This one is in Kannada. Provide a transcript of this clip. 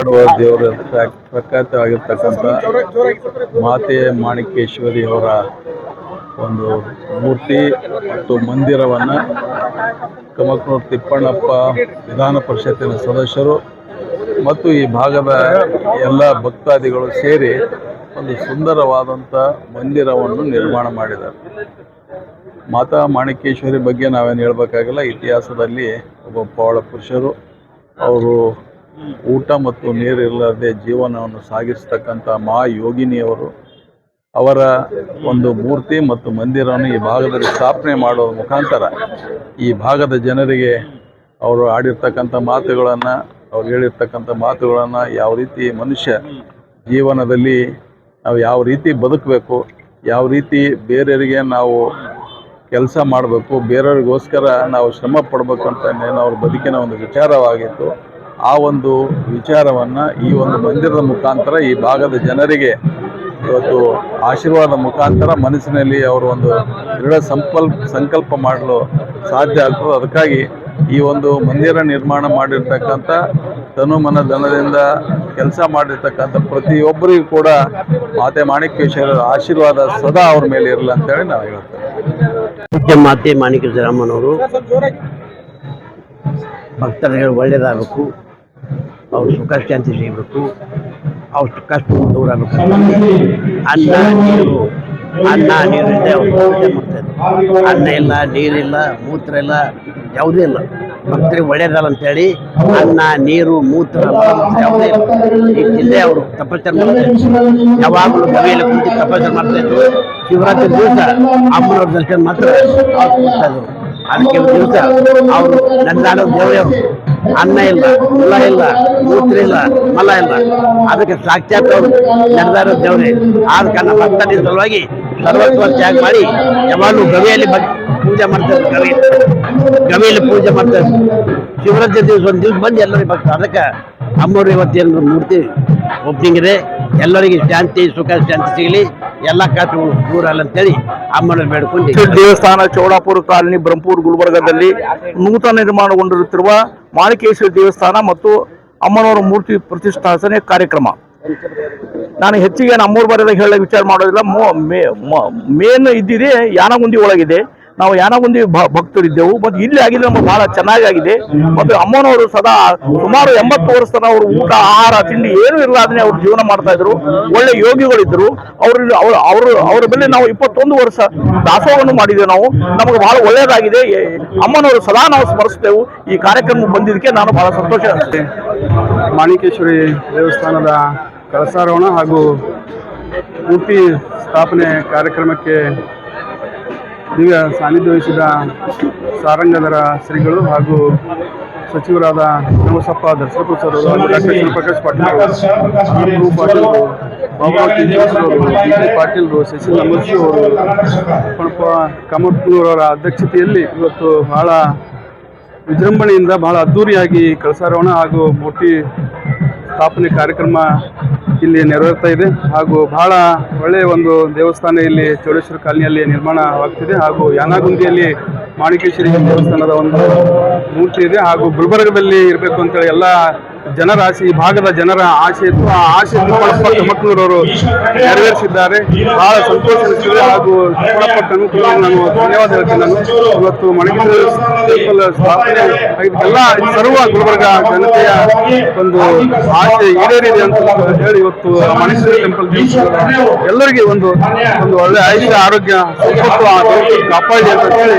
ದೇವರ ಪ್ರ- ಪ್ರಖ್ಯಾತವಾಗಿರ್ತಕ್ಕಂಥ ಮಾತೆ ಮಾಣಿಕೇಶ್ವರಿ ಅವರ ಒಂದು ಮೂರ್ತಿ ಮತ್ತು ಮಂದಿರವನ್ನು ಕಮಕ್ನೂರು ತಿಪ್ಪಣ್ಣಪ್ಪ ವಿಧಾನ ಪರಿಷತ್ತಿನ ಸದಸ್ಯರು ಮತ್ತು ಈ ಭಾಗದ ಎಲ್ಲ ಭಕ್ತಾದಿಗಳು ಸೇರಿ ಒಂದು ಸುಂದರವಾದಂಥ ಮಂದಿರವನ್ನು ನಿರ್ಮಾಣ ಮಾಡಿದ್ದಾರೆ. ಮಾತಾ ಮಾಣಿಕೇಶ್ವರಿ ಬಗ್ಗೆ ನಾವೇನು ಹೇಳಬೇಕಾಗಿಲ್ಲ, ಇತಿಹಾಸದಲ್ಲಿ ಒಬ್ಬ ಪವಾಡ ಪುರುಷರು, ಅವರು ಊಟ ಮತ್ತು ನೀರಿಲ್ಲದೆ ಜೀವನವನ್ನು ಸಾಗಿಸ್ತಕ್ಕಂಥ ಮಹಾಯೋಗಿನಿಯವರು ಅವರ ಒಂದು ಮೂರ್ತಿ ಮತ್ತು ಮಂದಿರವನ್ನು ಈ ಭಾಗದಲ್ಲಿ ಸ್ಥಾಪನೆ ಮಾಡುವ ಮುಖಾಂತರ ಈ ಭಾಗದ ಜನರಿಗೆ ಅವರು ಆಡಿರ್ತಕ್ಕಂಥ ಮಾತುಗಳನ್ನು, ಅವ್ರು ಹೇಳಿರ್ತಕ್ಕಂಥ ಮಾತುಗಳನ್ನು ಯಾವ ರೀತಿ ಮನುಷ್ಯ ಜೀವನದಲ್ಲಿ ನಾವು ಯಾವ ರೀತಿ ಬದುಕಬೇಕು, ಯಾವ ರೀತಿ ಬೇರೆಯವರಿಗೆ ನಾವು ಕೆಲಸ ಮಾಡಬೇಕು, ಬೇರೆಯವ್ರಿಗೋಸ್ಕರ ನಾವು ಶ್ರಮ ಪಡಬೇಕು ಅಂತ ಅವ್ರ ಬದುಕಿನ ಒಂದು ವಿಚಾರವಾಗಿತ್ತು. ಆ ಒಂದು ವಿಚಾರವನ್ನು ಈ ಒಂದು ಮಂದಿರದ ಮುಖಾಂತರ ಈ ಭಾಗದ ಜನರಿಗೆ ಇವತ್ತು ಆಶೀರ್ವಾದ ಮುಖಾಂತರ ಮನಸ್ಸಿನಲ್ಲಿ ಅವರು ಒಂದು ದೃಢ ಸಂಕಲ್ಪ ಸಂಕಲ್ಪ ಮಾಡಲು ಸಾಧ್ಯ ಆಗ್ತದೆ. ಅದಕ್ಕಾಗಿ ಈ ಒಂದು ಮಂದಿರ ನಿರ್ಮಾಣ ಮಾಡಿರ್ತಕ್ಕಂಥ ತನು ಮನ ಧನದಿಂದ ಕೆಲಸ ಮಾಡಿರ್ತಕ್ಕಂಥ ಪ್ರತಿಯೊಬ್ಬರಿಗೂ ಕೂಡ ಮಾತೆ ಮಾಣಿಕೇಶ್ವರ ಆಶೀರ್ವಾದ ಸದಾ ಅವ್ರ ಮೇಲೆ ಇರಲಿ ಅಂತೇಳಿ ನಾವು ಹೇಳ್ತೇವೆ ಮಾತೆ ಮಾಣಿಕೇಶ್ವರಮ್ಮನವರು ಭಕ್ತರಿಗೆ ಒಳ್ಳೇದಾಗಬೇಕು. ಅವ್ರ ಸುಖ ಶಾಂತಿ ಸಿಗಬೇಕು ಅವ್ರ ಕಷ್ಟ ದೂರ ಅನ್ನ ನೀರು. ಅನ್ನ ಮಾಡ್ತಾಯಿದ್ರು ಅನ್ನ ಇಲ್ಲ, ನೀರಿಲ್ಲ, ಮೂತ್ರ ಇಲ್ಲ, ಯಾವುದೇ ಇಲ್ಲ. ಭಕ್ತರಿಗೆ ಒಳ್ಳೇದಲ್ಲ ಅಂತೇಳಿ ಅನ್ನ, ನೀರು, ಮೂತ್ರ ಯಾವುದೇ ಇಲ್ಲ. ಅವರು ತಪಸ್ಸನ್ನು ಮಾಡ್ತಾಯಿದ್ರು ಯಾವಾಗಲೂ ಗವಿಯಲ್ಲಿ ಕುಂತು ತಪಸ್ಸನ್ನು ಮಾಡ್ತಾಯಿದ್ರು ಶಿವರಾತ್ರಿ ದಿವಸ ಅಮ್ಮನವ್ರ ದರ್ಶನ ಮಾತ್ರ ಇದ್ರು. ಅದಕ್ಕೆ ದಿವಸ ಅವರು ನನ್ನ ದೇವರು ಅನ್ನ ಇಲ್ಲ, ಹುಳ ಇಲ್ಲ, ಮೂತ್ರ ಇಲ್ಲ, ಮಲ ಇಲ್ಲ. ಅದಕ್ಕೆ ಸಾಕ್ಷಾತ್ ಅವರು ನಡೆದಾರ ದೇವರೇ. ಆದ ಕಾರಣ ಭಕ್ತನ ಸಲುವಾಗಿ ಸರ್ವತ್ವ ತ್ಯಾಗ ಮಾಡಿ ಯಾವಾಗಲೂ ಗವಿಯಲ್ಲಿ ಪೂಜೆ ಮಾಡ್ತಾರೆ ಗವಿ. ಗವಿಯಲ್ಲಿ ಪೂಜೆ ಮಾಡ್ತಾರೆ. ಶಿವರಾತ್ರಿ ದಿವಸ ಒಂದು ದಿವಸ ಬಂದು ಎಲ್ಲರಿಗೆ ಭಕ್ತ ಅದಕ್ಕೆ ಅಮ್ಮವ್ರು ಇವತ್ತೇನು ಮೂರ್ತಿ ಓಪನಿಂಗ್ ಇದೆ ಎಲ್ಲರಿಗೆ ಶಾಂತಿ, ಸುಖ, ಶಾಂತಿ ಸಿಗಲಿ. ಎಲ್ಲ ಕಷ್ಟಗಳು ಅಲ್ಲ ಅಂತೇಳಿ ಅಮ್ಮನ ಬೇಡ್ಕೊಂಡು ದೇವಸ್ಥಾನ ಚೌಡಾಪುರ ಕಾಲನಿ ಬ್ರಹ್ಮಪುರ ಗುಲ್ಬರ್ಗದಲ್ಲಿ ನೂತನ ನಿರ್ಮಾಣಗೊಂಡಿರುತ್ತಿರುವ ಮಾಣಿಕೇಶ್ವರಿ ದೇವಸ್ಥಾನ ಮತ್ತು ಅಮ್ಮನವರ ಮೂರ್ತಿ ಪ್ರತಿಷ್ಠಾಪನೆ ಕಾರ್ಯಕ್ರಮ. ನಾನು ಹೆಚ್ಚಿಗೆ ನಮ್ಮೂರು ಬರೋದಾಗ ಹೇಳ ವಿಚಾರ ಮಾಡೋದಿಲ್ಲ. ಮೇನ್ ಇದ್ದಿದೆ ಯಾನಗುಂದಿ ಒಳಗಿದೆ. ನಾವು ಯಾನಗುಂದಿ ಭ- ಭಕ್ತರಿದ್ದೆವು ಮತ್ತು ಇಲ್ಲಿ ಆಗಿದೆ ನಮಗೆ ಬಹಳ ಆಗಿದೆ ಮತ್ತು ಅಮ್ಮನವರು ಸದಾ ಸುಮಾರು ಎಂಬತ್ತು ವರ್ಷ ತನಕ ಅವರು ಊಟ, ಆಹಾರ, ತಿಂಡಿ ಏನು ಇರಲಾದ್ರೆ ಅವ್ರು ಜೀವನ ಮಾಡ್ತಾ ಇದ್ರು. ಒಳ್ಳೆ ಯೋಗಿಗಳಿದ್ರು ಅವರು ಅವರು ಅವರು ಮೇಲೆ ನಾವು ಇಪ್ಪತ್ತೊಂದು ವರ್ಷ ದಾಸೋಹವನ್ನು ಮಾಡಿದ್ದೇವೆ ನಾವು. ನಮಗೆ ಬಹಳ ಒಳ್ಳೆಯದಾಗಿದೆ. ಅಮ್ಮನವರು ಸದಾ ನಾವು ಸ್ಮರಿಸ್ತೇವೆ ಈ ಕಾರ್ಯಕ್ರಮ ಬಂದಿದ್ದಕ್ಕೆ ನಾನು ಬಹಳ ಸಂತೋಷ ಮಾಣಿಕೇಶ್ವರಿ ದೇವಸ್ಥಾನದ ಕಳಸಾರೋಹಣ ಹಾಗೂ ಮೂರ್ತಿ ಸ್ಥಾಪನೆ ಕಾರ್ಯಕ್ರಮಕ್ಕೆ ದಿವ್ಯ ಸಾನ್ನಿಧ್ಯ ವಹಿಸಿದ ಸಾರಂಗಧರ ಶ್ರೀಗಳು ಹಾಗೂ ಸಚಿವರಾದ ನಮಸಪ್ಪ ದರ್ಶಕರು ಸರ್ ಡಾಕ್ಟರ್ ಶಿವಪ್ರಕಾಶ್ ಪಾಟೀಲ್ ಅವರು ಪಾಟೀಲ್ ಅವರು, ಬಾಬಾ ಅವರು ಬಿ ಪಾಟೀಲ್ ಪಾಟೀಲ್ರು ಶಶಿ ನಮರ್ಶಿ ಅವರು ಪಣಪ ಕಾಮತ್ನೂರವರ ಅಧ್ಯಕ್ಷತೆಯಲ್ಲಿ ಇವತ್ತು ಬಹಳ ವಿಜೃಂಭಣೆಯಿಂದ ಬಹಳ ಅದ್ಧೂರಿಯಾಗಿ ಕಳಸಾರೋಹಣ ಹಾಗೂ ಮೂರ್ತಿ ಸ್ಥಾಪನೆ ಕಾರ್ಯಕ್ರಮ ಇಲ್ಲಿ ನೆರವೇರ್ತಾ ಇದೆ ಹಾಗೂ ಬಹಳ ಒಳ್ಳೆಯ ಒಂದು ದೇವಸ್ಥಾನ ಇಲ್ಲಿ ಚೌಡೇಶ್ವರ ಕಾಲನಿಯಲ್ಲಿ ನಿರ್ಮಾಣವಾಗ್ತಿದೆ ಹಾಗೂ ಯಾನಾಗುಂದಿಯಲ್ಲಿ ಮಾಣಿಕೇಶ್ವರಿ ದೇವಸ್ಥಾನದ ಒಂದು ಮೂರ್ತಿ ಇದೆ ಹಾಗೂ ಗುಲ್ಬರ್ಗದಲ್ಲಿ ಇರಬೇಕು ಅಂತೇಳಿ ಎಲ್ಲ ಜನರ ಆಸೆ ಈ ಭಾಗದ ಜನರ ಆಸೆ ಇತ್ತು. ಆ ಆಸೆ ತಿಮ್ಮಪ್ಪ ಮಕ್ಕಳೂರವರು ನೆರವೇರಿಸಿದ್ದಾರೆ. ಬಹಳ ಸಂತೋಷ ಅನಿಸಿದೆ. ಹಾಗೂ ಕಮಕ್ನೂರು ನಾನು ಧನ್ಯವಾದ ಹೇಳ್ತೀನಿ ನಾನು. ಇವತ್ತು ಮಣಿಪುರ ಸ್ಥಾಪನೆ ಎಲ್ಲ ಸರ್ವ ಗುಲ್ಬರ್ಗ ಜನತೆಯ ಒಂದು ಆಸೆ ಈಡೇರಿದೆ ಅಂತ ಹೇಳಿ ಇವತ್ತು ಮಣಿಪುರ ಟೆಂಪಲ್ ಎಲ್ಲರಿಗೆ ಒಂದು ಒಂದು ಒಳ್ಳೆ ಆಯುಷ್ಯ ಆರೋಗ್ಯ ಸಂಪತ್ತು ಕಾಪಾಡಿ ಅಂತ ಹೇಳಿ.